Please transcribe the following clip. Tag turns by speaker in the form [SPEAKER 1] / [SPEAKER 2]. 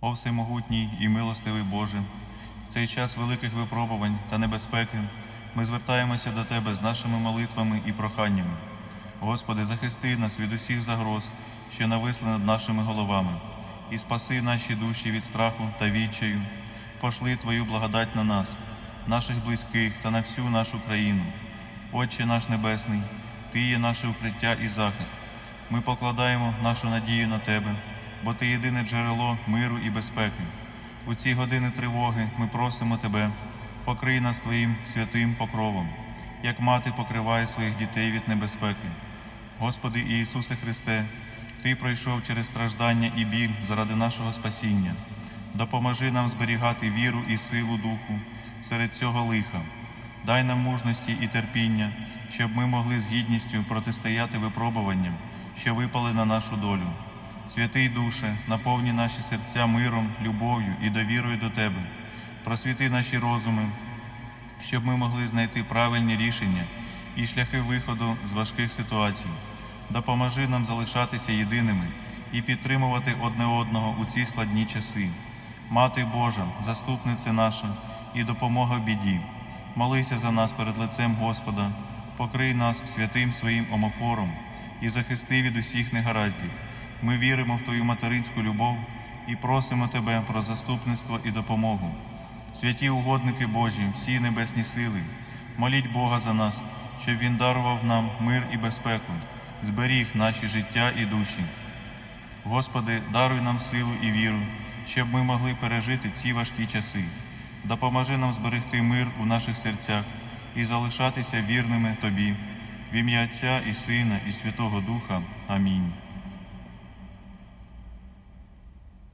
[SPEAKER 1] О всемогутній і милостивий Боже, в цей час великих випробувань та небезпеки ми звертаємося до Тебе з нашими молитвами і проханнями. Господи, захисти нас від усіх загроз, що нависли над нашими головами, і спаси наші душі від страху та відчаю. Пошли Твою благодать на нас, наших близьких та на всю нашу країну. Отче наш Небесний, Ти є наше укриття і захист. Ми покладаємо нашу надію на Тебе, бо Ти єдине джерело миру і безпеки. У ці години тривоги ми просимо Тебе, покрий нас Твоїм святим покровом, як мати покриває своїх дітей від небезпеки. Господи Ісусе Христе, Ти пройшов через страждання і біль заради нашого спасіння. Допоможи нам зберігати віру і силу Духу серед цього лиха. Дай нам мужності і терпіння, щоб ми могли з гідністю протистояти випробуванням, що випали на нашу долю. Святий Душе, наповні наші серця миром, любов'ю і довірою до Тебе. Просвіти наші розуми, щоб ми могли знайти правильні рішення і шляхи виходу з важких ситуацій. Допоможи нам залишатися єдиними і підтримувати одне одного у ці складні часи. Мати Божа, заступниця наша і допомога в біді. Молися за нас перед лицем Господа, покрий нас святим своїм омофором і захисти від усіх негараздів. Ми віримо в Твою материнську любов і просимо Тебе про заступництво і допомогу. Святі угодники Божі, всі небесні сили, моліть Бога за нас, щоб Він дарував нам мир і безпеку, зберіг наші життя і душі. Господи, даруй нам силу і віру, щоб ми могли пережити ці важкі часи. Допоможи нам зберегти мир у наших серцях і залишатися вірними Тобі. В ім'я Отця і Сина, і Святого Духа. Амінь.